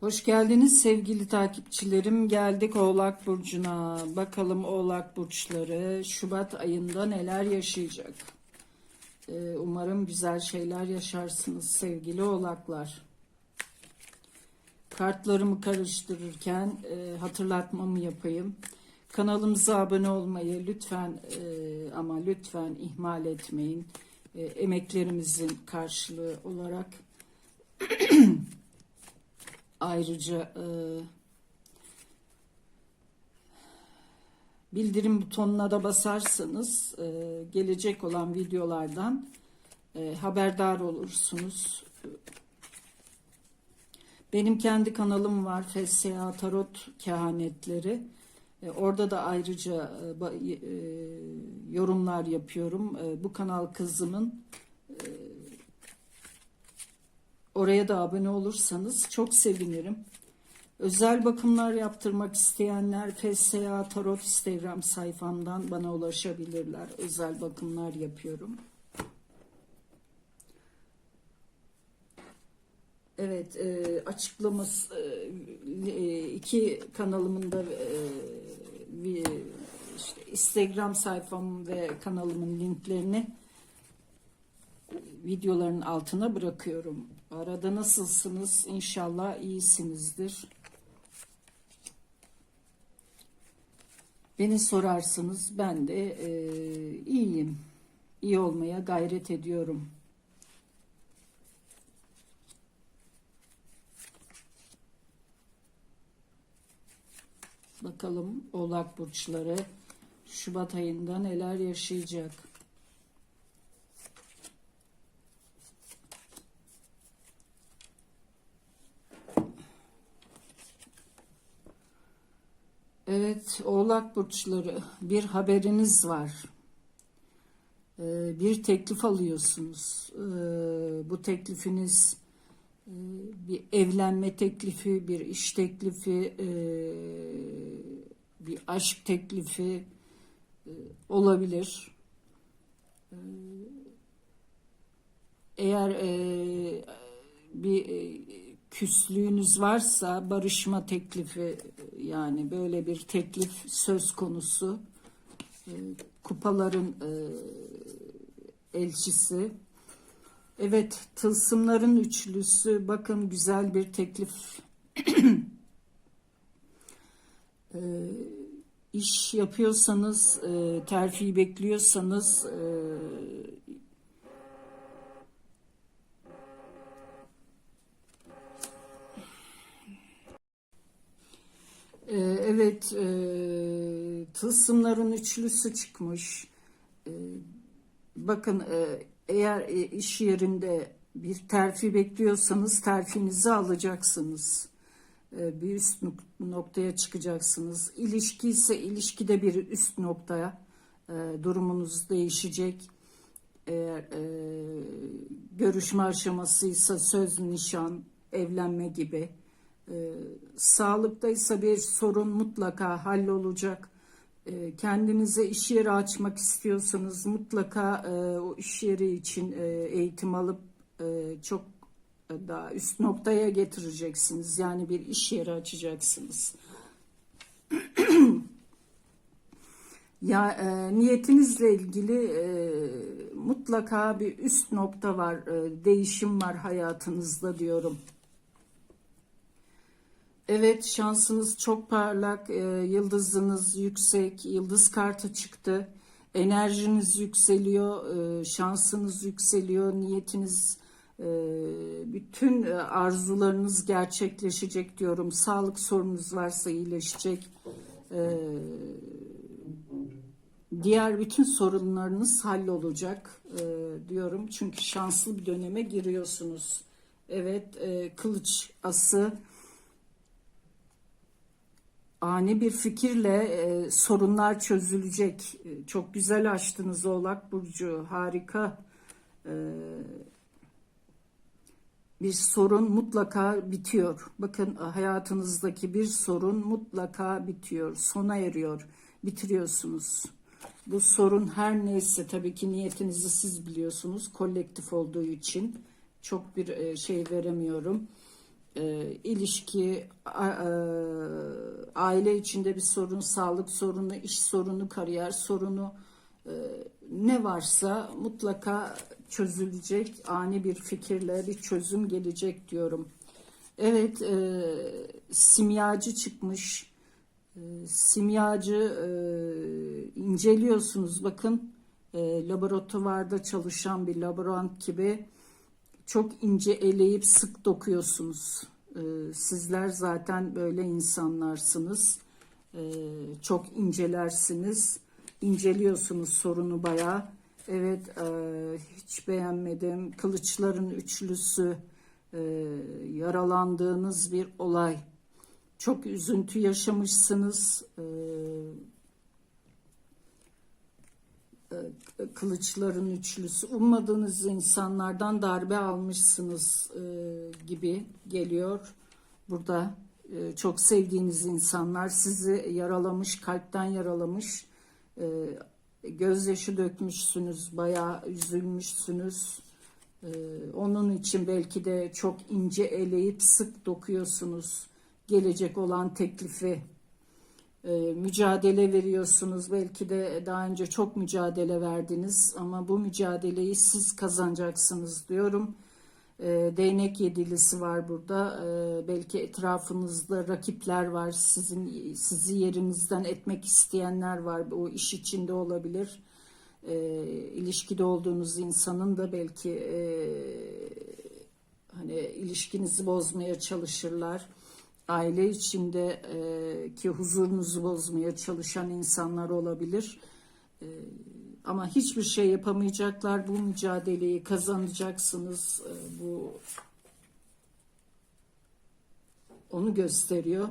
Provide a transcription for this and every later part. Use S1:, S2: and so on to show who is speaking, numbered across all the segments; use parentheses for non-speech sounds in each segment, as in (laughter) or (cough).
S1: Hoş geldiniz sevgili takipçilerim. Geldik Oğlak Burcu'na. Bakalım Oğlak Burçları Şubat ayında neler yaşayacak. Ee, umarım güzel şeyler yaşarsınız sevgili Oğlaklar. Kartlarımı karıştırırken e, hatırlatmamı yapayım. Kanalımıza abone olmayı lütfen e, ama lütfen ihmal etmeyin. E, emeklerimizin karşılığı olarak (clears throat) Ayrıca e, bildirim butonuna da basarsanız e, gelecek olan videolardan e, haberdar olursunuz. Benim kendi kanalım var FSA Tarot Kehanetleri. E, orada da ayrıca e, e, yorumlar yapıyorum. E, bu kanal kızımın Oraya da abone olursanız çok sevinirim. Özel bakımlar yaptırmak isteyenler FSA Tarot Instagram sayfamdan bana ulaşabilirler. Özel bakımlar yapıyorum. Evet, e, açıklaması e, iki kanalımın da e, işte Instagram sayfam ve kanalımın linklerini videoların altına bırakıyorum. Arada nasılsınız? İnşallah iyisinizdir. Beni sorarsınız ben de e, iyiyim. İyi olmaya gayret ediyorum. Bakalım Oğlak burçları Şubat ayında neler yaşayacak? Evet, Oğlak burçları bir haberiniz var. Ee, bir teklif alıyorsunuz. Ee, bu teklifiniz e, bir evlenme teklifi, bir iş teklifi, e, bir aşk teklifi e, olabilir. Ee, Eğer e, bir küslüğünüz varsa barışma teklifi yani böyle bir teklif söz konusu. E, Kupaların e, elçisi. Evet, tılsımların üçlüsü. Bakın güzel bir teklif. (clears throat) e, iş yapıyorsanız, e, terfi bekliyorsanız e, Ee, Evet, e, tılsımların üçlüsü çıkmış. Ee, bakın e, eğer e, iş yerinde bir terfi bekliyorsanız terfinizi alacaksınız. Ee, bir üst nok- noktaya çıkacaksınız. İlişki ise ilişkide bir üst noktaya e, durumunuz değişecek. Eğer e, görüşme aşamasıysa söz, nişan, evlenme gibi. E, sağlıktaysa bir sorun mutlaka hallolacak. E, kendinize iş yeri açmak istiyorsanız mutlaka e, o iş yeri için e, eğitim alıp e, çok daha üst noktaya getireceksiniz. Yani bir iş yeri açacaksınız. (clears throat) Ya e, niyetinizle ilgili e, mutlaka bir üst nokta var, e, değişim var hayatınızda diyorum. Evet şansınız çok parlak, e, yıldızınız yüksek, yıldız kartı çıktı. Enerjiniz yükseliyor, e, şansınız yükseliyor, niyetiniz, e, bütün e, arzularınız gerçekleşecek diyorum. Sağlık sorununuz varsa iyileşecek. E, diğer bütün sorunlarınız hallolacak e, diyorum. Çünkü şanslı bir döneme giriyorsunuz. Evet, e, kılıç ası ani bir fikirle e, sorunlar çözülecek. E, çok güzel açtınız Oğlak Burcu. Harika. E, bir sorun mutlaka bitiyor. Bakın hayatınızdaki bir sorun mutlaka bitiyor. Sona eriyor. Bitiriyorsunuz. Bu sorun her neyse tabii ki niyetinizi siz biliyorsunuz. Kolektif olduğu için çok bir e, şey veremiyorum. E, ilişki, a- e, aile içinde bir sorun, sağlık sorunu, iş sorunu, kariyer sorunu e, ne varsa mutlaka çözülecek. Ani bir fikirle bir çözüm gelecek diyorum. Evet, e, simyacı çıkmış. E, simyacı e, inceliyorsunuz. Bakın e, laboratuvarda çalışan bir laborant gibi çok ince eleyip sık dokuyorsunuz. Ee, sizler zaten böyle insanlarsınız. Ee, çok incelersiniz. İnceliyorsunuz sorunu bayağı. Evet e, hiç beğenmedim. Kılıçların üçlüsü e, yaralandığınız bir olay. Çok üzüntü yaşamışsınız. Ee, kılıçların üçlüsü ummadığınız insanlardan darbe almışsınız e, gibi geliyor. Burada e, çok sevdiğiniz insanlar sizi yaralamış kalpten yaralamış e, gözyaşı dökmüşsünüz bayağı üzülmüşsünüz. E, onun için belki de çok ince eleyip sık dokuyorsunuz. Gelecek olan teklifi e, mücadele veriyorsunuz. Belki de daha önce çok mücadele verdiniz ama bu mücadeleyi siz kazanacaksınız diyorum. E, değnek yedilisi var burada. E, belki etrafınızda rakipler var. Sizin sizi yerinizden etmek isteyenler var. O iş içinde olabilir. E, ilişkide olduğunuz insanın da belki e, hani ilişkinizi bozmaya çalışırlar aile içinde e, ki huzurunuzu bozmaya çalışan insanlar olabilir. E, ama hiçbir şey yapamayacaklar. Bu mücadeleyi kazanacaksınız. E, bu onu gösteriyor.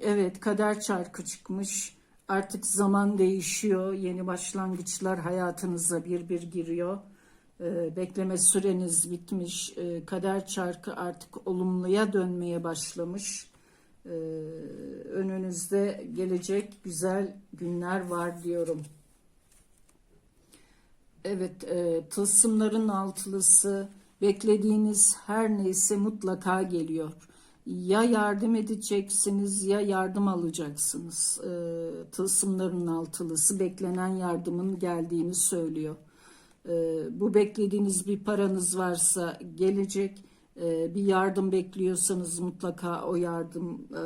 S1: Evet kader çarkı çıkmış. Artık zaman değişiyor. Yeni başlangıçlar hayatınıza bir bir giriyor. E, bekleme süreniz bitmiş. E, kader çarkı artık olumluya dönmeye başlamış. Ee, önünüzde gelecek güzel günler var diyorum. Evet, e, tılsımların altılısı beklediğiniz her neyse mutlaka geliyor. Ya yardım edeceksiniz ya yardım alacaksınız. E, tılsımların altılısı beklenen yardımın geldiğini söylüyor. E, bu beklediğiniz bir paranız varsa gelecek e, bir yardım bekliyorsanız mutlaka o yardım e,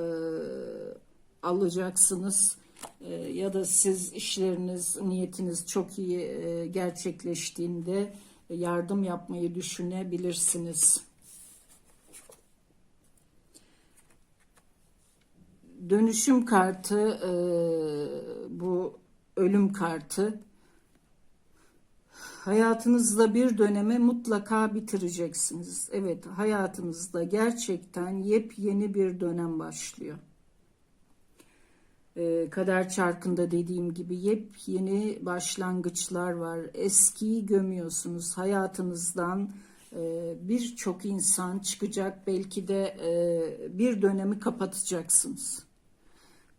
S1: alacaksınız. E, ya da siz işleriniz, niyetiniz çok iyi e, gerçekleştiğinde yardım yapmayı düşünebilirsiniz. Dönüşüm kartı e, bu ölüm kartı Hayatınızda bir dönemi mutlaka bitireceksiniz. Evet, hayatınızda gerçekten yepyeni bir dönem başlıyor. Ee, kader çarkında dediğim gibi yepyeni başlangıçlar var. Eskiyi gömüyorsunuz. Hayatınızdan e, birçok insan çıkacak. Belki de e, bir dönemi kapatacaksınız.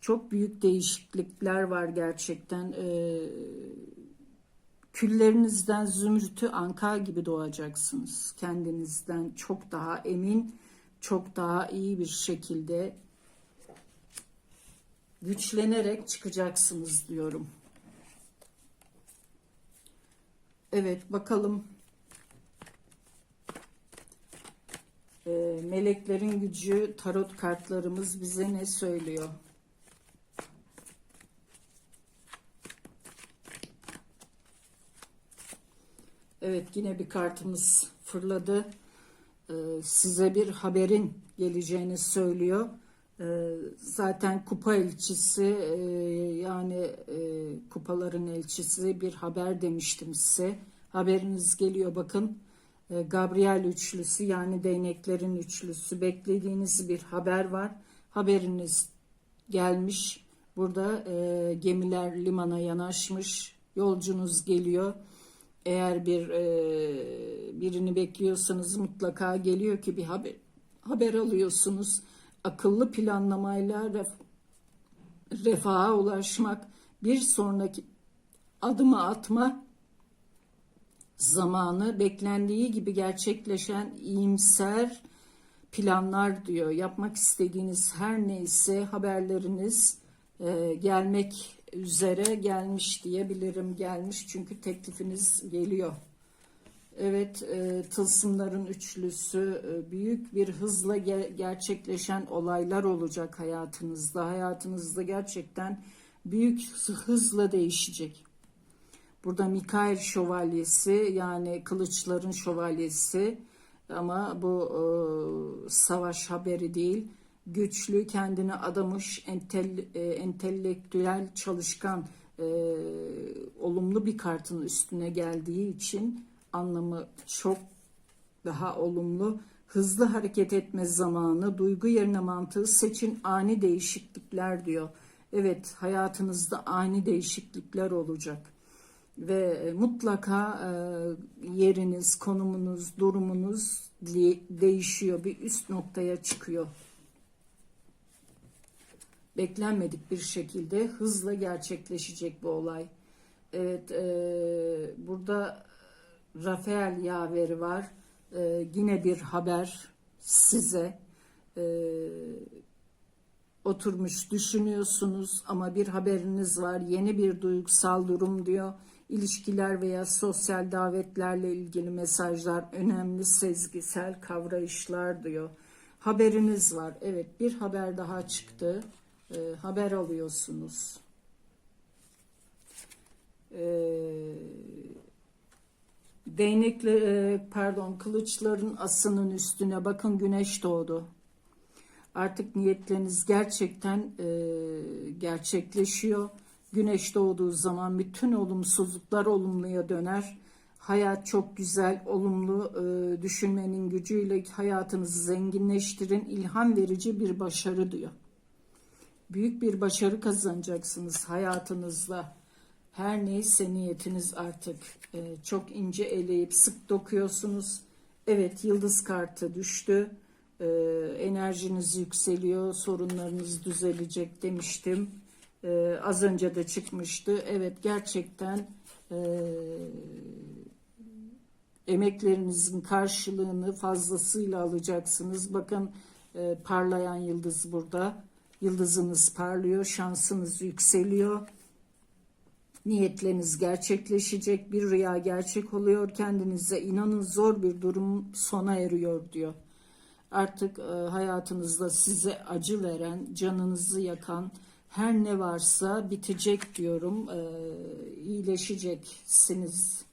S1: Çok büyük değişiklikler var gerçekten. E, Küllerinizden zümrütü anka gibi doğacaksınız. Kendinizden çok daha emin, çok daha iyi bir şekilde güçlenerek çıkacaksınız diyorum. Evet bakalım. Ee, meleklerin gücü tarot kartlarımız bize ne söylüyor? Evet yine bir kartımız fırladı. Ee, size bir haberin geleceğini söylüyor. Ee, zaten kupa elçisi e, yani e, kupaların elçisi bir haber demiştim size. Haberiniz geliyor bakın. E, Gabriel üçlüsü yani değneklerin üçlüsü beklediğiniz bir haber var. Haberiniz gelmiş. Burada e, gemiler limana yanaşmış. Yolcunuz geliyor eğer bir e, birini bekliyorsanız mutlaka geliyor ki bir haber haber alıyorsunuz. Akıllı planlamayla ref, refaha ulaşmak, bir sonraki adımı atma zamanı beklendiği gibi gerçekleşen iyimser planlar diyor. Yapmak istediğiniz her neyse haberleriniz e, gelmek üzere gelmiş diyebilirim. Gelmiş çünkü teklifiniz geliyor. Evet, e, tılsımların üçlüsü e, büyük bir hızla ge- gerçekleşen olaylar olacak hayatınızda. Hayatınızda gerçekten büyük hızla değişecek. Burada Mikail şövalyesi yani kılıçların şövalyesi ama bu e, savaş haberi değil. Güçlü, kendine adamış, entel, e, entelektüel, çalışkan, e, olumlu bir kartın üstüne geldiği için anlamı çok daha olumlu. Hızlı hareket etme zamanı, duygu yerine mantığı seçin ani değişiklikler diyor. Evet, hayatınızda ani değişiklikler olacak ve e, mutlaka e, yeriniz, konumunuz, durumunuz de- değişiyor, bir üst noktaya çıkıyor. Beklenmedik bir şekilde hızla gerçekleşecek bu olay. Evet, e, burada Rafael yaveri var. E, yine bir haber size. E, oturmuş düşünüyorsunuz ama bir haberiniz var. Yeni bir duygusal durum diyor. İlişkiler veya sosyal davetlerle ilgili mesajlar, önemli sezgisel kavrayışlar diyor. Haberiniz var. Evet bir haber daha çıktı. Ee, haber alıyorsunuz. Ee, değnekle e, pardon kılıçların asının üstüne bakın güneş doğdu. Artık niyetleriniz gerçekten e, gerçekleşiyor. Güneş doğduğu zaman bütün olumsuzluklar olumluya döner. Hayat çok güzel, olumlu e, düşünmenin gücüyle hayatınızı zenginleştirin. İlham verici bir başarı diyor. Büyük bir başarı kazanacaksınız hayatınızda. Her neyse niyetiniz artık e, çok ince eleyip sık dokuyorsunuz. Evet yıldız kartı düştü. E, enerjiniz yükseliyor, sorunlarınız düzelecek demiştim. E, az önce de çıkmıştı. Evet gerçekten e, emeklerinizin karşılığını fazlasıyla alacaksınız. Bakın e, parlayan yıldız burada. Yıldızınız parlıyor, şansınız yükseliyor. Niyetleriniz gerçekleşecek, bir rüya gerçek oluyor. Kendinize inanın zor bir durum sona eriyor diyor. Artık e, hayatınızda size acı veren, canınızı yakan her ne varsa bitecek diyorum. E, iyileşeceksiniz.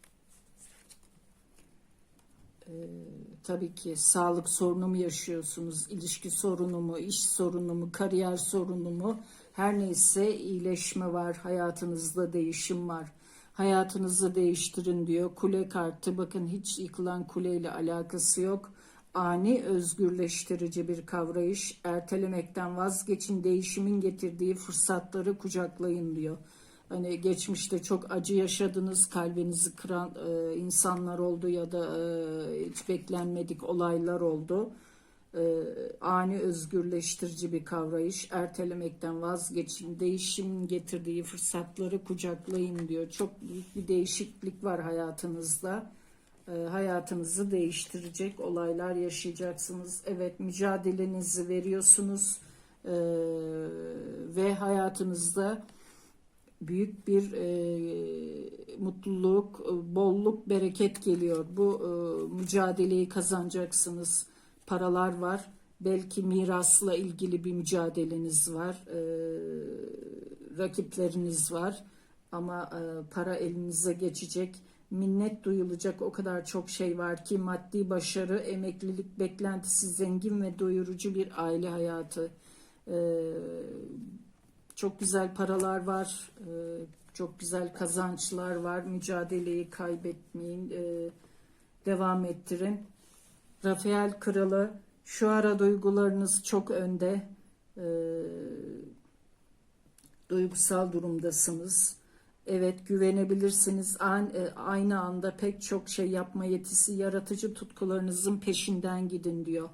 S1: E, tabii ki sağlık sorunu mu yaşıyorsunuz, ilişki sorunu mu, iş sorunu mu, kariyer sorunu mu? Her neyse iyileşme var, hayatınızda değişim var. Hayatınızı değiştirin diyor. Kule kartı bakın hiç yıkılan kuleyle alakası yok. Ani özgürleştirici bir kavrayış. Ertelemekten vazgeçin, değişimin getirdiği fırsatları kucaklayın diyor. Hani geçmişte çok acı yaşadınız, kalbinizi kıran e, insanlar oldu ya da e, hiç beklenmedik olaylar oldu. E, ani özgürleştirici bir kavrayış. Ertelemekten vazgeçin, değişimin getirdiği fırsatları kucaklayın diyor. Çok büyük bir değişiklik var hayatınızda. E, hayatınızı değiştirecek olaylar yaşayacaksınız. Evet mücadelenizi veriyorsunuz e, ve hayatınızda büyük bir e, mutluluk, e, bolluk, bereket geliyor. Bu e, mücadeleyi kazanacaksınız. Paralar var. Belki mirasla ilgili bir mücadeleniz var. E, rakipleriniz var. Ama e, para elinize geçecek. Minnet duyulacak o kadar çok şey var ki maddi başarı, emeklilik beklentisi, zengin ve doyurucu bir aile hayatı. E, çok güzel paralar var, e, çok güzel kazançlar var. Mücadeleyi kaybetmeyin, e, devam ettirin. Rafael Kralı, şu ara duygularınız çok önde. E, duygusal durumdasınız. Evet güvenebilirsiniz. Aynı anda pek çok şey yapma yetisi, yaratıcı tutkularınızın peşinden gidin diyor.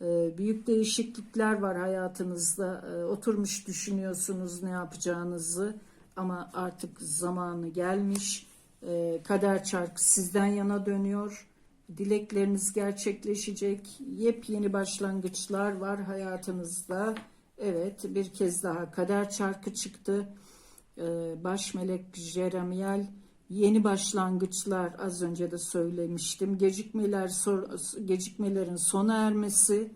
S1: Ee, büyük değişiklikler var hayatınızda. Ee, oturmuş düşünüyorsunuz ne yapacağınızı ama artık zamanı gelmiş. Ee, kader çarkı sizden yana dönüyor. Dilekleriniz gerçekleşecek. Yepyeni başlangıçlar var hayatınızda. Evet bir kez daha kader çarkı çıktı. Baş melek Jeremiel yeni başlangıçlar az önce de söylemiştim. Gecikmeler gecikmelerin sona ermesi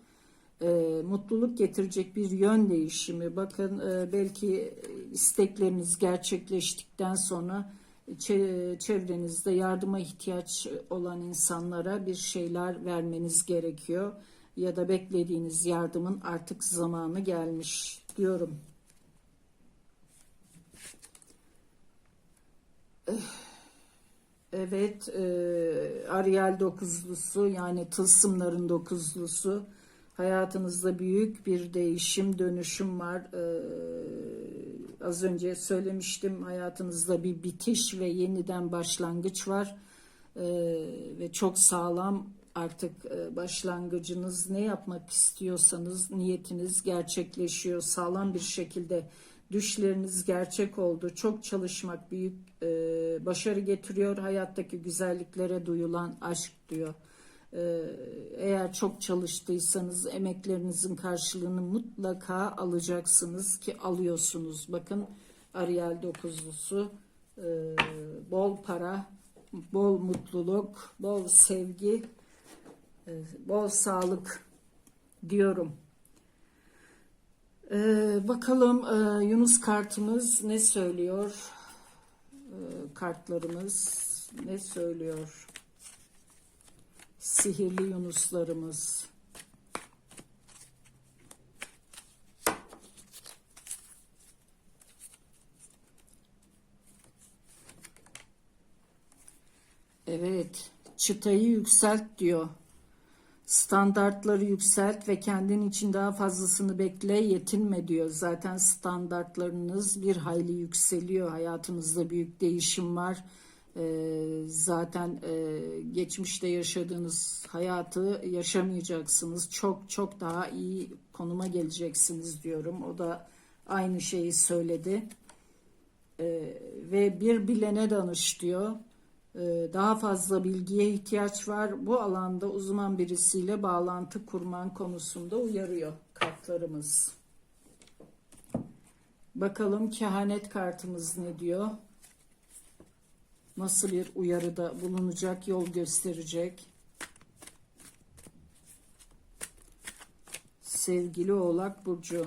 S1: e, mutluluk getirecek bir yön değişimi. Bakın e, belki istekleriniz gerçekleştikten sonra çe- çevrenizde yardıma ihtiyaç olan insanlara bir şeyler vermeniz gerekiyor ya da beklediğiniz yardımın artık zamanı gelmiş diyorum. Evet, e, Ariel dokuzlusu yani tılsımların dokuzlusu hayatınızda büyük bir değişim, dönüşüm var. E, az önce söylemiştim hayatınızda bir bitiş ve yeniden başlangıç var. E, ve çok sağlam artık e, başlangıcınız ne yapmak istiyorsanız niyetiniz gerçekleşiyor. Sağlam bir şekilde düşleriniz gerçek oldu. Çok çalışmak büyük e, başarı getiriyor. Hayattaki güzelliklere duyulan aşk diyor. E, eğer çok çalıştıysanız emeklerinizin karşılığını mutlaka alacaksınız ki alıyorsunuz. Bakın Ariel dokuzlusu e, bol para, bol mutluluk, bol sevgi, e, bol sağlık diyorum. Ee, bakalım e, Yunus kartımız ne söylüyor? Ee, kartlarımız ne söylüyor? Sihirli Yunuslarımız. Evet, çıtayı yükselt diyor. Standartları yükselt ve kendin için daha fazlasını bekle, yetinme diyor. Zaten standartlarınız bir hayli yükseliyor. Hayatınızda büyük değişim var. Ee, zaten e, geçmişte yaşadığınız hayatı yaşamayacaksınız. Çok çok daha iyi konuma geleceksiniz diyorum. O da aynı şeyi söyledi. Ee, ve bir bilene danış diyor. Ee, daha fazla bilgiye ihtiyaç var. Bu alanda uzman birisiyle bağlantı kurman konusunda uyarıyor kartlarımız. Bakalım kehanet kartımız ne diyor? Nasıl bir uyarıda bulunacak, yol gösterecek? Sevgili Oğlak Burcu.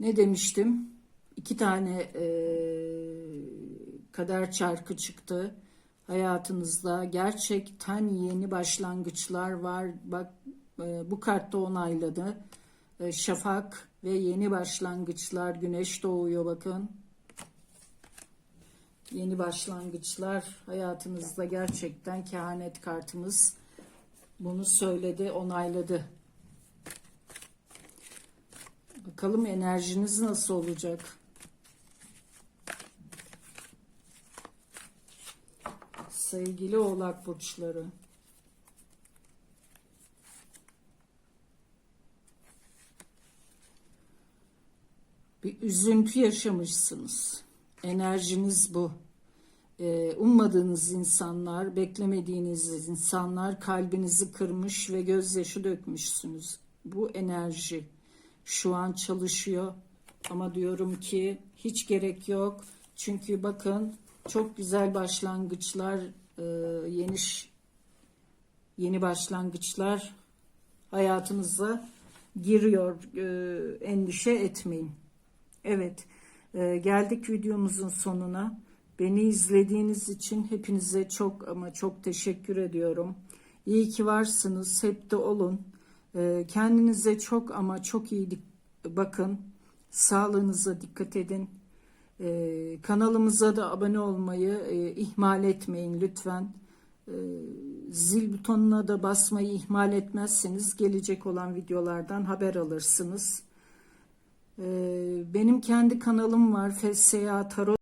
S1: Ne demiştim? İki tane e, kader çarkı çıktı hayatınızda. Gerçekten yeni başlangıçlar var. Bak e, bu kartta onayladı. E, şafak ve yeni başlangıçlar. Güneş doğuyor bakın. Yeni başlangıçlar hayatınızda gerçekten kehanet kartımız bunu söyledi, onayladı. Bakalım enerjiniz nasıl olacak? Sevgili oğlak burçları. Bir üzüntü yaşamışsınız. Enerjiniz bu. Ee, ummadığınız insanlar, beklemediğiniz insanlar kalbinizi kırmış ve gözyaşı dökmüşsünüz. Bu enerji şu an çalışıyor. Ama diyorum ki hiç gerek yok. Çünkü bakın çok güzel başlangıçlar, e, yeni yeni başlangıçlar hayatınıza giriyor. E, endişe etmeyin. Evet, e, geldik videomuzun sonuna. Beni izlediğiniz için hepinize çok ama çok teşekkür ediyorum. İyi ki varsınız, hep de olun. Kendinize çok ama çok iyi bakın. Sağlığınıza dikkat edin. Kanalımıza da abone olmayı ihmal etmeyin lütfen. Zil butonuna da basmayı ihmal etmezseniz gelecek olan videolardan haber alırsınız. Benim kendi kanalım var. FSA Tarot